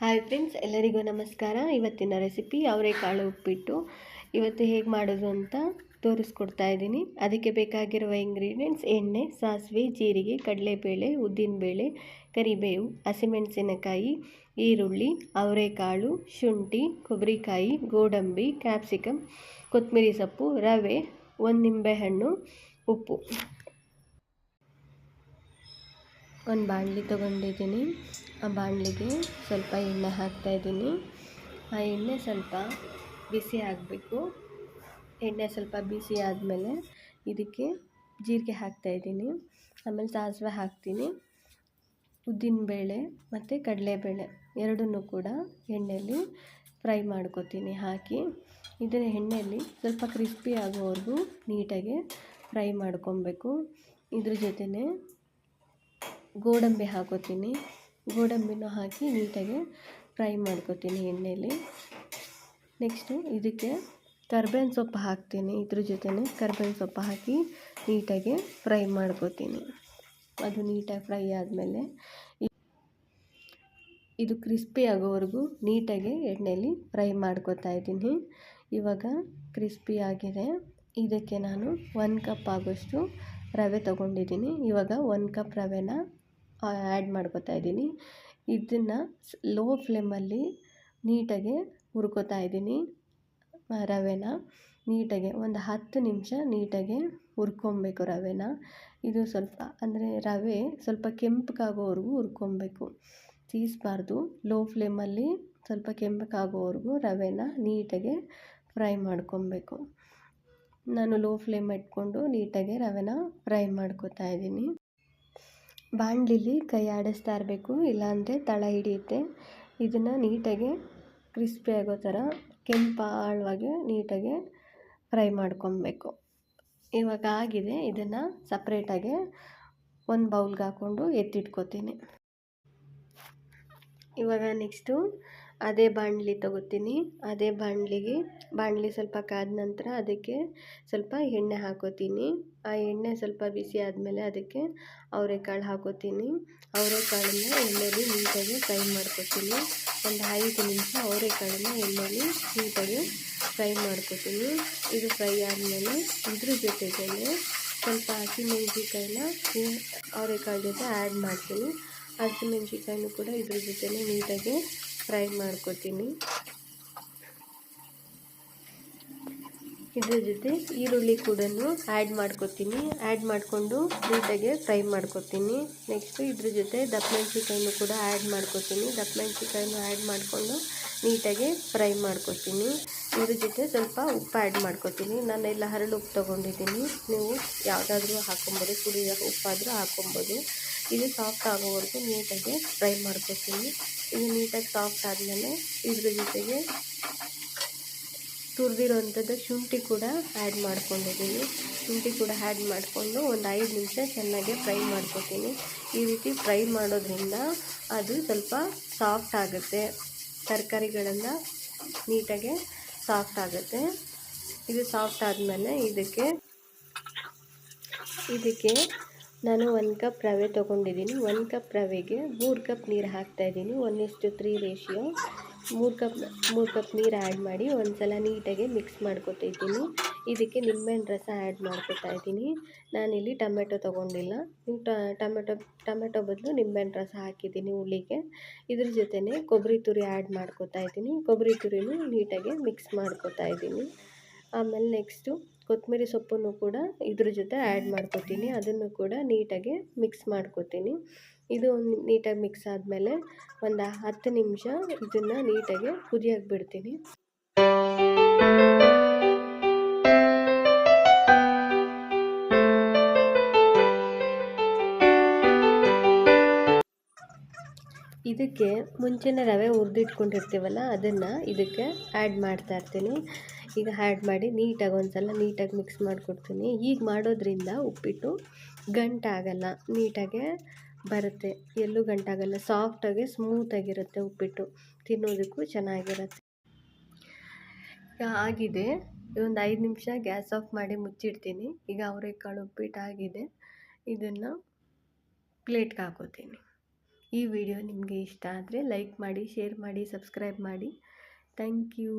Hi friends ಎಲ್ಲರಿಗೂ ನಮಸ್ಕಾರ. ಇವತ್ತಿನ ರೆಸಿಪಿ ಅವರೆಕಾಳು ಉಪ್ಪಿಟ್ಟು. ಇವತ್ತು ಹೇಗೆ ಮಾಡೋದು ಅಂತ ತೋರಿಸ್ಕೊಡ್ತಾ ಇದ್ದೀನಿ. ಅದಕ್ಕೆ ಬೇಕಾಗಿರುವ ಇಂಗ್ರೀಡಿಯೆಂಟ್ಸ್ ಎಣ್ಣೆ, ಸಾಸಿವೆ, ಜೀರಿಗೆ, ಕಡಲೆಬೇಳೆ, ಉದ್ದಿನಬೇಳೆ, ಕರಿಬೇವು, ಹಸಿಮೆಣಸಿನಕಾಯಿ, ಈರುಳ್ಳಿ, ಅವರೆಕಾಳು, ಶುಂಠಿ, ಕೊಬ್ಬರಿಕಾಯಿ, ಗೋಡಂಬಿ ಕ್ಯಾಪ್ಸಿಕಮ್ ಕೊತ್ತಂಬರಿ ಸೊಪ್ಪು, ರವೆ, ಒಂದು ನಿಂಬೆಹಣ್ಣು, ಉಪ್ಪು. ಒಂದು ಬಾಣಲಿ ತೊಗೊಂಡಿದ್ದೀನಿ. ಆ ಬಾಣಲಿಗೆ ಸ್ವಲ್ಪ ಎಣ್ಣೆ ಹಾಕ್ತಾಯಿದ್ದೀನಿ ಆ ಎಣ್ಣೆ ಸ್ವಲ್ಪ ಬಿಸಿ ಆಗಬೇಕು. ಎಣ್ಣೆ ಸ್ವಲ್ಪ ಬಿಸಿ ಆದಮೇಲೆ ಇದಕ್ಕೆ ಜೀರಿಗೆ ಹಾಕ್ತಾಯಿದ್ದೀನಿ ಆಮೇಲೆ ಸಾಸಿವೆ ಹಾಕ್ತೀನಿ. ಉದ್ದಿನಬೇಳೆ ಮತ್ತು ಕಡಲೆಬೇಳೆ ಎರಡನ್ನೂ ಕೂಡ ಎಣ್ಣೆಯಲ್ಲಿ ಫ್ರೈ ಮಾಡ್ಕೊತೀನಿ ಹಾಕಿ. ಇದನ್ನ ಎಣ್ಣೆಯಲ್ಲಿ ಸ್ವಲ್ಪ ಕ್ರಿಸ್ಪಿ ಆಗೋವರೆಗೂ ನೀಟಾಗಿ ಫ್ರೈ ಮಾಡ್ಕೊಬೇಕು. ಇದ್ರ ಜೊತೆನೇ ಗೋಡಂಬಿ ಹಾಕೋತೀನಿ. ಗೋಡಂಬಿನೂ ಹಾಕಿ ನೀಟಾಗಿ ಫ್ರೈ ಮಾಡ್ಕೊತೀನಿ ಎಣ್ಣೆಯಲ್ಲಿ ನೆಕ್ಸ್ಟು ಇದಕ್ಕೆ ಕರ್ಬೇವಿನ ಸೊಪ್ಪು ಹಾಕ್ತೀನಿ. ಇದ್ರ ಜೊತೆನೇ ಕರ್ಬೇವಿನ ಸೊಪ್ಪು ಹಾಕಿ ನೀಟಾಗಿ ಫ್ರೈ ಮಾಡ್ಕೊತೀನಿ. ಅದು ನೀಟಾಗಿ ಫ್ರೈ ಆದಮೇಲೆ ಇದು ಕ್ರಿಸ್ಪಿ ಆಗೋವರೆಗೂ ನೀಟಾಗಿ ಎಣ್ಣೆಯಲ್ಲಿ ಫ್ರೈ ಮಾಡ್ಕೊತಾ ಇದ್ದೀನಿ. ಇವಾಗ ಕ್ರಿಸ್ಪಿ ಆಗಿದೆ. ಇದಕ್ಕೆ ನಾನು ಒಂದು ಕಪ್ ಆಗೋಷ್ಟು ರವೆ ತಗೊಂಡಿದ್ದೀನಿ. ಇವಾಗ ಒಂದು ಕಪ್ ರವೆನ ಆ್ಯಡ್ ಮಾಡ್ಕೊತಾ ಇದ್ದೀನಿ. ಇದನ್ನು ಲೋ ಫ್ಲೇಮಲ್ಲಿ ನೀಟಾಗಿ ಹುರ್ಕೋತಾ ಇದ್ದೀನಿ. ರವೆನ ನೀಟಾಗಿ ಒಂದು ಹತ್ತು ನಿಮಿಷ ನೀಟಾಗಿ ಹುರ್ಕೊಬೇಕು ರವೆನ. ಇದು ಸ್ವಲ್ಪ, ಅಂದರೆ ರವೆ ಸ್ವಲ್ಪ ಕೆಂಪಗಾಗೋವರೆಗೂ ಹುರ್ಕೊಬೇಕು. ತೀಸ್ಬಾರ್ದು ಲೋ ಫ್ಲೇಮಲ್ಲಿ ಸ್ವಲ್ಪ ಕೆಂಪಗಾಗೋವರೆಗೂ ರವೆನ ನೀಟಾಗಿ ಫ್ರೈ ಮಾಡ್ಕೊಬೇಕು. ನಾನು ಲೋ ಫ್ಲೇಮ್ ಇಟ್ಕೊಂಡು ನೀಟಾಗಿ ರವೆನ ಫ್ರೈ ಮಾಡ್ಕೊತಾ ಇದ್ದೀನಿ. ಬಾಣಲಿಲಿ ಕೈ ಆಡಿಸ್ತಾ ಇರಬೇಕು, ಇಲ್ಲಾಂದರೆ ತಳ ಹಿಡಿಯುತ್ತೆ. ಇದನ್ನು ನೀಟಾಗಿ ಕ್ರಿಸ್ಪಿ ಆಗೋ ಥರ ಕೆಂಪಾಳವಾಗಿ ನೀಟಾಗಿ ಫ್ರೈ ಮಾಡ್ಕೊಬೇಕು. ಇವಾಗ ಆಗಿದೆ, ಇದನ್ನು ಸಪ್ರೇಟಾಗಿ ಒಂದು ಬೌಲ್ಗೆ ಹಾಕ್ಕೊಂಡು ಎತ್ತಿಟ್ಕೊತೀನಿ. ಇವಾಗ ನೆಕ್ಸ್ಟು ಅದೇ ಬಾಣಲಿ ತಗೋತೀನಿ. ಅದೇ ಬಾಣಲಿಗೆ, ಬಾಣಲಿ ಸ್ವಲ್ಪ ಕಾದ ನಂತರ ಅದಕ್ಕೆ ಸ್ವಲ್ಪ ಎಣ್ಣೆ ಹಾಕೋತೀನಿ. ಆ ಎಣ್ಣೆ ಸ್ವಲ್ಪ ಬಿಸಿ ಆದಮೇಲೆ ಅದಕ್ಕೆ ಅವರೆಕಾಳು ಹಾಕೋತೀನಿ. ಅವರೆಕಾಳನ್ನ ಎಣ್ಣೆಲಿ ನೀಟಾಗಿ ಫ್ರೈ ಮಾಡ್ಕೊತೀನಿ. ಒಂದು ಐದು ನಿಮಿಷ ಅವರೆಕಾಳನ್ನ ಎಣ್ಣೆಲಿ ನೀಟಾಗಿ ಫ್ರೈ ಮಾಡ್ಕೋತೀನಿ. ಇದು ಫ್ರೈ ಆದಮೇಲೆ ಇದ್ರ ಜೊತೆಗೆ ಸ್ವಲ್ಪ ಹಸಿಮೆಣ್ಸಿಕಾಯಿನ ಅವರೆಕಾಳು ಜೊತೆ ಆ್ಯಡ್ ಮಾಡ್ತೀನಿ. ಹಸಿಮೆಣ್ಸಿಕಾಯಿನೂ ಕೂಡ ಇದ್ರ ಜೊತೆನೇ ನೀಟಾಗಿ ಫ್ರೈ ಮಾಡ್ಕೊತೀನಿ. ಇದ್ರ ಜೊತೆ ಈರುಳ್ಳಿ ಕೂಡ ಆ್ಯಡ್ ಮಾಡ್ಕೊತೀನಿ. ಆ್ಯಡ್ ಮಾಡಿಕೊಂಡು ನೀಟಾಗಿ ಫ್ರೈ ಮಾಡ್ಕೊತೀನಿ. ನೆಕ್ಸ್ಟು ಇದ್ರ ಜೊತೆ ದಪ್ಪ ಮೆಣಸಿಕಾಯಿನೂ ಕೂಡ ಆ್ಯಡ್ ಮಾಡ್ಕೊತೀನಿ. ದಪ್ಪ ಮೆಣಸಿಕಾಯಿನೂ ಆ್ಯಡ್ ಮಾಡಿಕೊಂಡು ನೀಟಾಗಿ ಫ್ರೈ ಮಾಡ್ಕೊತೀನಿ. ಇದ್ರ ಜೊತೆ ಸ್ವಲ್ಪ ಉಪ್ಪು ಆ್ಯಡ್ ಮಾಡ್ಕೊತೀನಿ. ನಾನೆಲ್ಲ ಹರಳು ಉಪ್ಪು ತೊಗೊಂಡಿದ್ದೀನಿ. ನೀವು ಯಾವುದಾದ್ರೂ ಹಾಕೊಬೋದು ಕುಡಿಯೋ ಉಪ್ಪಾದರೂ ಹಾಕೊಬೋದು. ಇದು ಸಾಫ್ಟ್ ಆಗೋವರೆಗೂ ನೀಟಾಗಿ ಫ್ರೈ ಮಾಡ್ಕೊತೀನಿ. ಇದು ನೀಟಾಗಿ ಸಾಫ್ಟ್ ಆದಮೇಲೆ ಇದ್ರ ಜೊತೆಗೆ ತುರಿದಿರೋವಂಥದ್ದು ಶುಂಠಿ ಕೂಡ ಆ್ಯಡ್ ಮಾಡ್ಕೊಂಡಿದ್ದೀನಿ. ಶುಂಠಿ ಕೂಡ ಆ್ಯಡ್ ಮಾಡಿಕೊಂಡು ಒಂದು ಐದು ನಿಮಿಷ ಚೆನ್ನಾಗಿ ಫ್ರೈ ಮಾಡ್ಕೊತೀನಿ. ಈ ರೀತಿ ಫ್ರೈ ಮಾಡೋದ್ರಿಂದ ಅದು ಸ್ವಲ್ಪ ಸಾಫ್ಟ್ ಆಗುತ್ತೆ. ತರಕಾರಿಗಳೆಲ್ಲ ನೀಟಾಗಿ ಸಾಫ್ಟ್ ಆಗುತ್ತೆ. ಇದು ಸಾಫ್ಟ್ ಆದಮೇಲೆ ಇದಕ್ಕೆ ಇದಕ್ಕೆ ನಾನು ಒಂದು ಕಪ್ ರವೆ ತೊಗೊಂಡಿದ್ದೀನಿ. ಒಂದು ಕಪ್ ರವೆಗೆ ಮೂರು ಕಪ್ ನೀರು ಹಾಕ್ತಾಯಿದ್ದೀನಿ ಒನ್ ಇಷ್ಟು ತ್ರೀ ರೇಷಿಯೋ. ಮೂರು ಕಪ್ ಮೂರು ಕಪ್ ನೀರು ಆ್ಯಡ್ ಮಾಡಿ ಒಂದು ಸಲ ನೀಟಾಗಿ ಮಿಕ್ಸ್ ಮಾಡ್ಕೊತಿದ್ದೀನಿ ಇದಕ್ಕೆ ನಿಂಬೆಹಣ್ಣು ರಸ ಆ್ಯಡ್ ಮಾಡ್ಕೊತಾ ಇದ್ದೀನಿ. ನಾನಿಲ್ಲಿ ಟೊಮೆಟೊ ತೊಗೊಂಡಿಲ್ಲ. ಟೊಮೆಟೊ ಟೊಮೆಟೊ ಬದಲು ನಿಂಬೆಹಣ್ಣು ರಸ ಹಾಕಿದ್ದೀನಿ ಹುಳಿಗೆ. ಇದ್ರ ಜೊತೆನೇ ಕೊಬ್ಬರಿ ತುರಿ ಆ್ಯಡ್ ಮಾಡ್ಕೊತಾ ಇದ್ದೀನಿ. ಕೊಬ್ಬರಿ ತುರಿನೂ ನೀಟಾಗಿ ಮಿಕ್ಸ್ ಮಾಡ್ಕೊತಾ ಇದ್ದೀನಿ. ಆಮೇಲೆ ನೆಕ್ಸ್ಟು ಕೊತ್ತಂಬರಿ ಸೊಪ್ಪನ್ನು ಕೂಡ ಇದ್ರ ಜೊತೆ ಆ್ಯಡ್ ಮಾಡ್ಕೊತೀನಿ. ಅದನ್ನು ಕೂಡ ನೀಟಾಗಿ ಮಿಕ್ಸ್ ಮಾಡ್ಕೊತೀನಿ. ಇದು ನೀಟಾಗಿ ಮಿಕ್ಸ್ ಆದಮೇಲೆ ಒಂದು ಹತ್ತು ನಿಮಿಷ ಇದನ್ನು ನೀಟಾಗಿ ಕುದಿಯೋಕೆ ಬಿಡ್ತೀನಿ. ಇದಕ್ಕೆ ಮುಂಚೆನೇ ರವೆ ಹುರಿದಿಟ್ಕೊಂಡಿರ್ತೀವಲ್ಲ, ಅದನ್ನು ಇದಕ್ಕೆ ಆ್ಯಡ್ ಮಾಡ್ತಾ ಇರ್ತೀನಿ. ಈಗ ಆ್ಯಡ್ ಮಾಡಿ ನೀಟಾಗಿ ಒಂದು ಸಲ ನೀಟಾಗಿ ಮಿಕ್ಸ್ ಮಾಡಿಕೊಡ್ತೀನಿ. ಈಗ ಮಾಡೋದ್ರಿಂದ ಉಪ್ಪಿಟ್ಟು ಗಂಟಾಗಲ್ಲ ನೀಟಾಗೆ ಬರುತ್ತೆ. ಎಲ್ಲೂ ಗಂಟಾಗಲ್ಲ ಸಾಫ್ಟಾಗಿ ಸ್ಮೂತಾಗಿರುತ್ತೆ ಉಪ್ಪಿಟ್ಟು. ತಿನ್ನೋದಕ್ಕೂ ಚೆನ್ನಾಗಿರುತ್ತೆ. ಆಗಿದೆ. ಒಂದು ಐದು ನಿಮಿಷ ಗ್ಯಾಸ್ ಆಫ್ ಮಾಡಿ ಮುಚ್ಚಿಡ್ತೀನಿ. ಈಗ ಅವರೆಕಾಳು ಉಪ್ಪಿಟ್ಟು ಆಗಿದೆ. ಇದನ್ನು ಪ್ಲೇಟ್ಗೆ ಹಾಕೋತೀನಿ. ಈ ವಿಡಿಯೋ ನಿಮಗೆ ಇಷ್ಟ ಆದರೆ ಲೈಕ್ ಮಾಡಿ, ಶೇರ್ ಮಾಡಿ, ಸಬ್ಸ್ಕ್ರೈಬ್ ಮಾಡಿ. Thank you.